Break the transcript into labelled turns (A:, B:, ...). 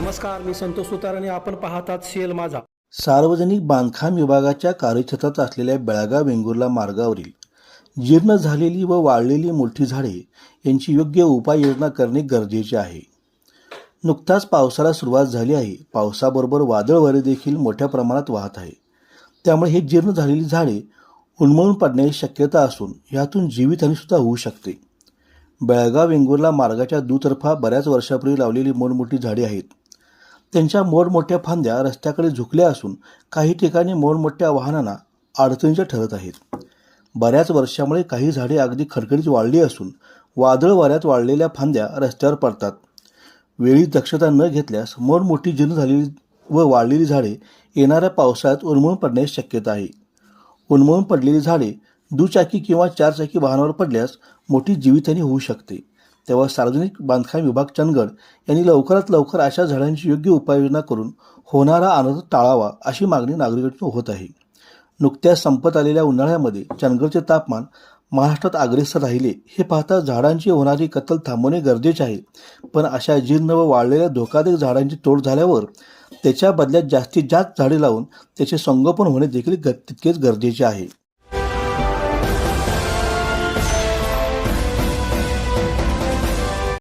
A: नमस्कार मी संतोष सुतार आणि आपण पाहतात सीएल माझा.
B: सार्वजनिक बांधकाम विभागाच्या कार्यक्षेत्रात असलेल्या बेळगाव वेंगुर्ला मार्गावरील जीर्ण झालेली व वाळलेली मोठी झाडे यांची योग्य उपाययोजना करणे गरजेचे आहे. नुकताच पावसाला सुरुवात झाली आहे. पावसाबरोबर वादळ वारे देखील मोठ्या प्रमाणात वाहत आहे. त्यामुळे हे जीर्ण झालेली झाडे उन्मळून पडण्याची शक्यता असून यातून जीवितहानीसुद्धा होऊ शकते. बेळगाव वेंगुर्ला मार्गाच्या दुतर्फा बऱ्याच वर्षापूर्वी लावलेली मोठमोठी झाडे आहेत. त्यांच्या मोठमोठ्या फांद्या रस्त्याकडे झुकल्या असून काही ठिकाणी मोठमोठ्या वाहनांना अडचणीच्या ठरत आहेत. बऱ्याच वर्षामुळे काही झाडे अगदी खडखडीत वाढली असून वादळ वाऱ्यात वाढलेल्या फांद्या रस्त्यावर पडतात. वेळी दक्षता न घेतल्यास मोठमोठी जीर्ण झालेली व वाढलेली झाडे येणाऱ्या पावसाळ्यात उन्मळून पडण्याची शक्यता आहे. उन्मळून पडलेली झाडे दुचाकी किंवा चारचाकी वाहनावर पडल्यास मोठी जीवितहानी होऊ शकते. तेव्हा सार्वजनिक बांधकाम विभाग चंदगड यांनी लवकरात लवकर अशा झाडांची योग्य उपाययोजना करून होणारा अनर्थ टाळावा अशी मागणी नागरिकांतून होत आहे. नुकत्याच संपत आलेल्या उन्हाळ्यामध्ये चंदगडचे तापमान महाराष्ट्रात अग्रेसर राहिले हे पाहता झाडांची होणारी कत्तल थांबवणे गरजेचे आहे. पण अशा जीर्ण व वाळलेल्या धोकादायक झाडांची तोड झाल्यावर त्याच्या बदल्यात जास्तीत जास्त झाडे लावून त्याचे संगोपन होणे देखील ग तितकेच गरजेचे आहे.